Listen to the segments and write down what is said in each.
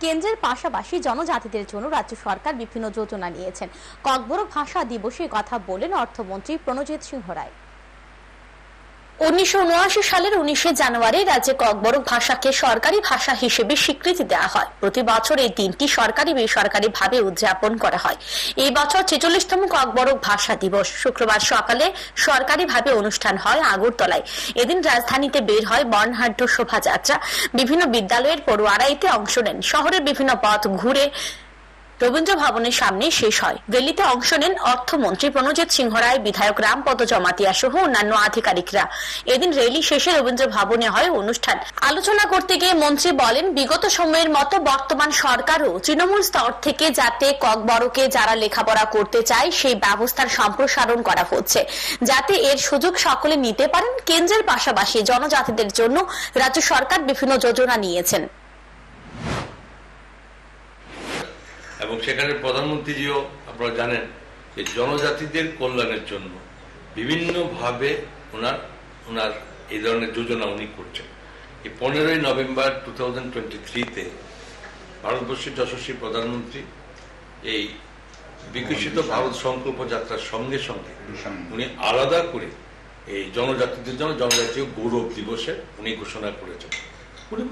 কেন্দ্রের পাশাপাশি জনজাতিদের জন্য রাজ্য সরকার বিভিন্ন যোজনা নিয়েছেন। ককবরক ভাষা দিবসে কথা বলেন অর্থমন্ত্রী প্রণজিৎ সিংহ রায়। উনিশশো উনআশি সালের উনিশে জানুয়ারি রাজ্যে ককবরক ভাষাকে সরকারি ভাষা হিসেবে স্বীকৃতি দেওয়া হয়। প্রতি বছর এই দিনটি সরকারি বেসরকারি ভাবে উদযাপন করা হয়। এই বছর ছেচল্লিশতম ককবরক ভাষা দিবস। শুক্রবার সকালে সরকারি ভাবে অনুষ্ঠান হয় আগরতলায়। এদিন রাজধানীতে বের হয় বর্ণহাঢ্য শোভাযাত্রা। বিভিন্ন বিদ্যালয়ের পড়ুয়ারা এতে অংশ নেন। শহরের বিভিন্ন পথ ঘুরে রবীন্দ্র ভবনের সামনে শেষ হয়। র্যালিতে অংশ নেন অর্থমন্ত্রী প্রণজিৎ সিংহ রায়, বিধায়ক রামপদ জমাতিয়া সহ অন্যান্য আধিকারিকরা। এদিন র্যালি শেষে রবীন্দ্র ভবনে হয় অনুষ্ঠান। আলোচনা করতে গিয়ে মন্ত্রী বলেন, বিগত সময়ের মতো বর্তমান সরকারও তৃণমূল স্তর থেকে যাতে ককবরকে যারা লেখাপড়া করতে চায়, সেই ব্যবস্থার সম্প্রসারণ করা হচ্ছে। যাতে এর সুযোগ সকলে নিতে পারেন, কেন্দ্রের পাশাপাশি জনজাতিদের জন্য রাজ্য সরকার বিভিন্ন যোজনা নিয়েছেন। এবং সেখানে প্রধানমন্ত্রীজিও আপনারা জানেন যে জনজাতিদের কল্যাণের জন্য বিভিন্নভাবে ওনার ওনার এই ধরনের যোজনা উনি করছেন। এই পনেরোই নভেম্বর টু থাউজেন্ড টোয়েন্টি থ্রিতে ভারতবর্ষের যশস্বী প্রধানমন্ত্রী এই বিকশিত ভারত সংকল্প যাত্রার সঙ্গে সঙ্গে উনি আলাদা করে এই জনজাতিদের জন্য জনজাতীয় গৌরব দিবসে উনি ঘোষণা করেছেন। উনি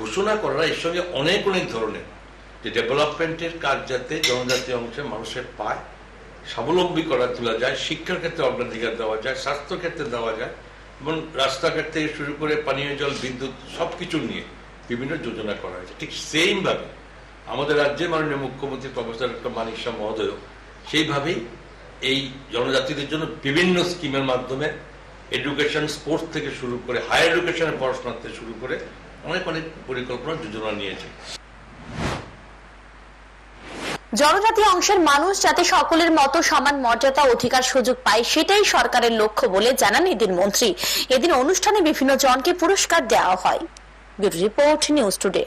ঘোষণা করার এর সঙ্গে অনেক অনেক ধরনের যে ডেভেলপমেন্টের কাজ যাতে জনজাতি অংশে মানুষের পায়, স্বাবলম্বী করা তোলা যায়, শিক্ষার ক্ষেত্রে অগ্রাধিকার দেওয়া যায় স্বাস্থ্য ক্ষেত্রে দেওয়া যায়, এবং রাস্তাঘাট থেকে শুরু করে পানীয় জল, বিদ্যুৎ, সবকিছু নিয়ে বিভিন্ন যোজনা করা হয়েছে। ঠিক সেম ভাবে আমাদের রাজ্যের মাননীয় মুখ্যমন্ত্রী প্রফেসর ডক্টর মানিক শাহ মহোদয় সেইভাবেই এই জনজাতিদের জন্য বিভিন্ন স্কিমের মাধ্যমে এডুকেশন, স্পোর্টস থেকে শুরু করে হায়ার এডুকেশনের পড়াশোনা থেকে শুরু করে অনেক অনেক পরিকল্পনা, যোজনা নিয়েছে। জনজাতি অংশের মানুষ যাতে সকলের মতো সমান মর্যাদা অধিকার সুযোগ পায়, সেটাই সরকারের লক্ষ্য বলে জানান এদিন মন্ত্রী। এদিন অনুষ্ঠানে বিভিন্ন জনকে পুরস্কার দেওয়া হয়। Report, news today.